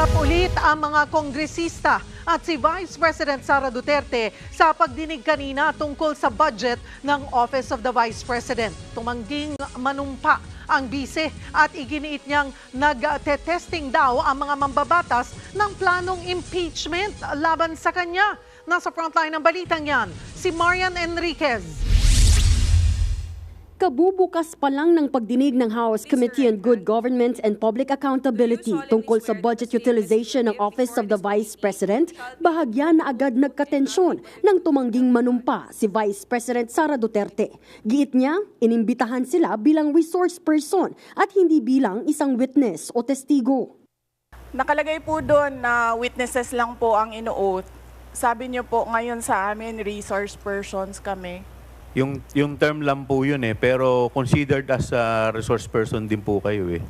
Humarap ulit ang mga kongresista at si Vice President Sara Duterte sa pagdinig kanina tungkol sa budget ng Office of the Vice President. Tumangging manumpa ang bise at iginiit niyang nag-testing daw ang mga mambabatas ng planong impeachment laban sa kanya. Nasa frontline ng balitang yan, si Marian Enriquez. Kabubukas pa lang ng pagdinig ng House Committee on Good Government and Public Accountability tungkol sa budget utilization ng Office of the Vice President, bahagya na agad nagkatensyon nang tumangging manumpa si Vice President Sara Duterte. Giit niya, inimbitahan sila bilang resource person at hindi bilang isang witness o testigo. Nakalagay po doon na witnesses lang po ang ino-oath. Sabi niyo po ngayon sa amin, resource persons kami. Yung, yung term lang po yun eh, pero considered as a resource person din po kayo eh.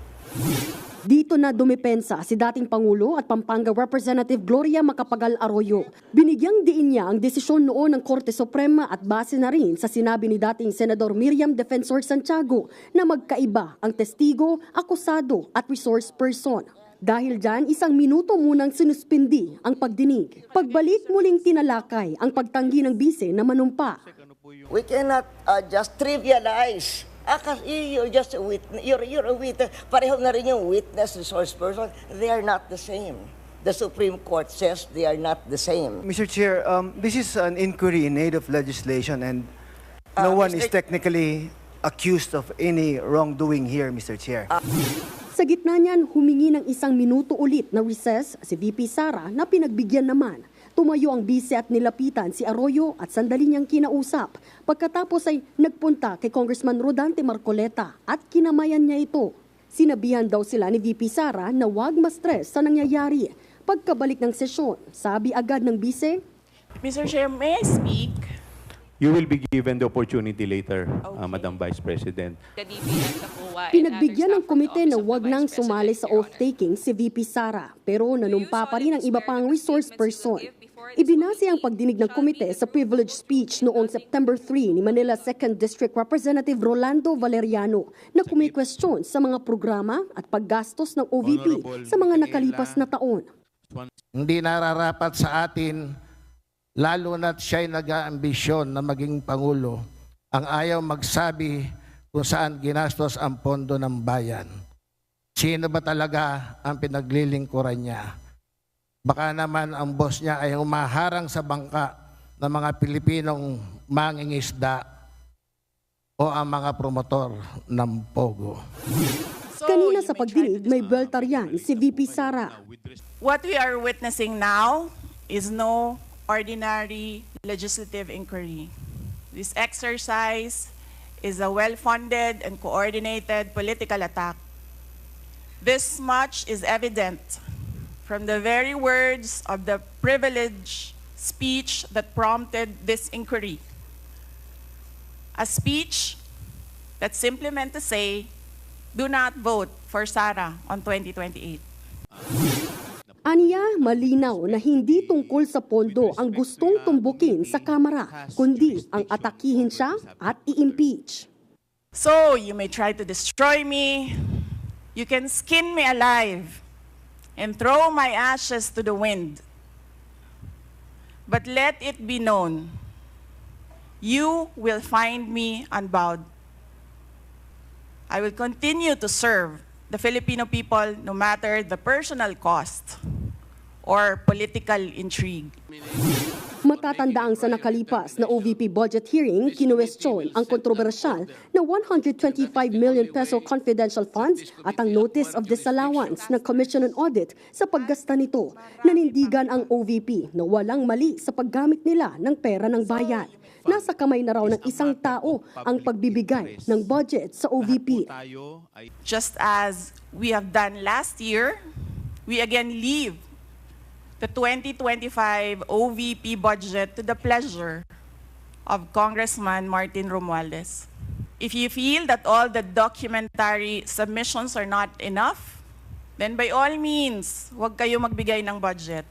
Dito na dumepensa si dating Pangulo at Pampanga Representative Gloria Macapagal Arroyo. Binigyang diin niya ang desisyon noon ng Korte Suprema at base na rin sa sinabi ni dating Senador Miriam Defensor Santiago na magkaiba ang testigo, akusado at resource person. Dahil dyan, isang minuto munang sinuspindi ang pagdinig. Pagbalik muling tinalakay ang pagtanggi ng bise na manumpa. We cannot uh, just trivialize. Ah, kasi you're just a witness. You're, you're a witness. Pareho na rin yung witness, resource person. They are not the same. The Supreme Court says they are not the same. Mr. Chair, um, this is an inquiry in aid of legislation and no Uh, one is technically accused of any wrongdoing here, Mr. Chair. Sa gitna niyan, humingi ng isang minuto ulit na recess si VP Sara na pinagbigyan naman. Tumayo ang bise at nilapitan si Arroyo at sandali niyang kinausap. Pagkatapos ay nagpunta kay Congressman Rodante Marcoleta at kinamayan niya ito. Sinabihan daw sila ni VP Sara na huwag ma-stress sa nangyayari. Pagkabalik ng sesyon, sabi agad ng bise, Mr. Chair, may I speak? You will be given the opportunity later, uh. Madam Vice President. DBM, and Pinagbigyan ng staff komite na Office of wag the nang Vice sumali President, sa Your Honor. oath-taking si VP Sara pero nanumpa pa rin ang iba pang resource person. Ibinase ang pagdinig ng komite sa privilege speech noong September 3 ni Manila 2nd District Representative Rolando Valeriano na kumikwestiyon sa mga programa at paggastos ng OVP sa mga nakalipas na taon. Hindi nararapat sa atin, lalo na't siya'y nag-aambisyon na maging Pangulo, ang ayaw magsabi kung saan ginastos ang pondo ng bayan. Sino ba talaga ang pinaglilingkuran niya? Baka naman ang boss niya ay umaharang sa bangka ng mga Pilipinong mangingisda o ang mga promotor ng Pogo. So, Kanina sa pagdinig may beltar yan si VP Sara. What we are witnessing now is no ordinary legislative inquiry. This exercise is a well-funded and coordinated political attack. This much is evident from the very words of the privileged speech that prompted this inquiry. A speech that simply meant to say, do not vote for Sara on 2028. Aniya, malinaw na hindi tungkol sa pondo ang gustong tumbukin sa Kamara, kundi ang atakihin siya at i-impeach. So you may try to destroy me, you can skin me alive, and throw my ashes to the wind. But let it be known, you will find me unbowed. I will continue to serve the Filipino people no matter the personal cost or political intrigue. Matatandaang sa nakalipas na OVP budget hearing, kinuwestiyon ang kontrobersyal na 125 million peso confidential funds at ang notice of disallowance ng Commission on Audit sa paggasta nito. Nanindigan ang OVP na walang mali sa paggamit nila ng pera ng bayan. Nasa kamay na raw ng isang tao ang pagbibigay ng budget sa OVP. Just as we have done last year, we again leave the 2025 OVP budget to the pleasure of Congressman Martin Romualdez. If you feel that all the documentary submissions are not enough, then by all means, huwag kayo magbigay ng budget.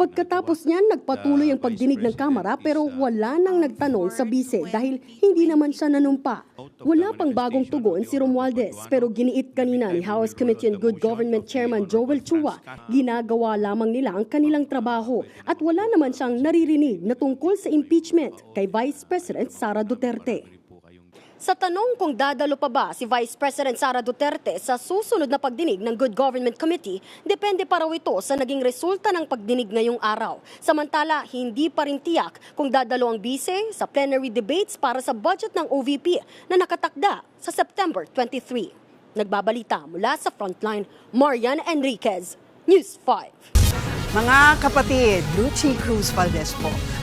Pagkatapos niyan, nagpatuloy ang pagdinig ng Kamara pero wala nang nagtanong sa bise dahil hindi naman siya nanumpa. Wala pang bagong tugon si Romualdez pero giniit kanina ni House Committee on Good Government Chairman Joel Chua, ginagawa lamang nila ang kanilang trabaho at wala naman siyang naririnig na tungkol sa impeachment kay Vice President Sara Duterte. Sa tanong kung dadalo pa ba si Vice President Sara Duterte sa susunod na pagdinig ng Good Government Committee, depende pa raw ito sa naging resulta ng pagdinig ngayong araw. Samantala, hindi pa rin tiyak kung dadalo ang bise sa plenary debates para sa budget ng OVP na nakatakda sa September 23. Nagbabalita mula sa Frontline, Marian Enriquez, News 5. Mga kapatid, Lucy Cruz Valdez po,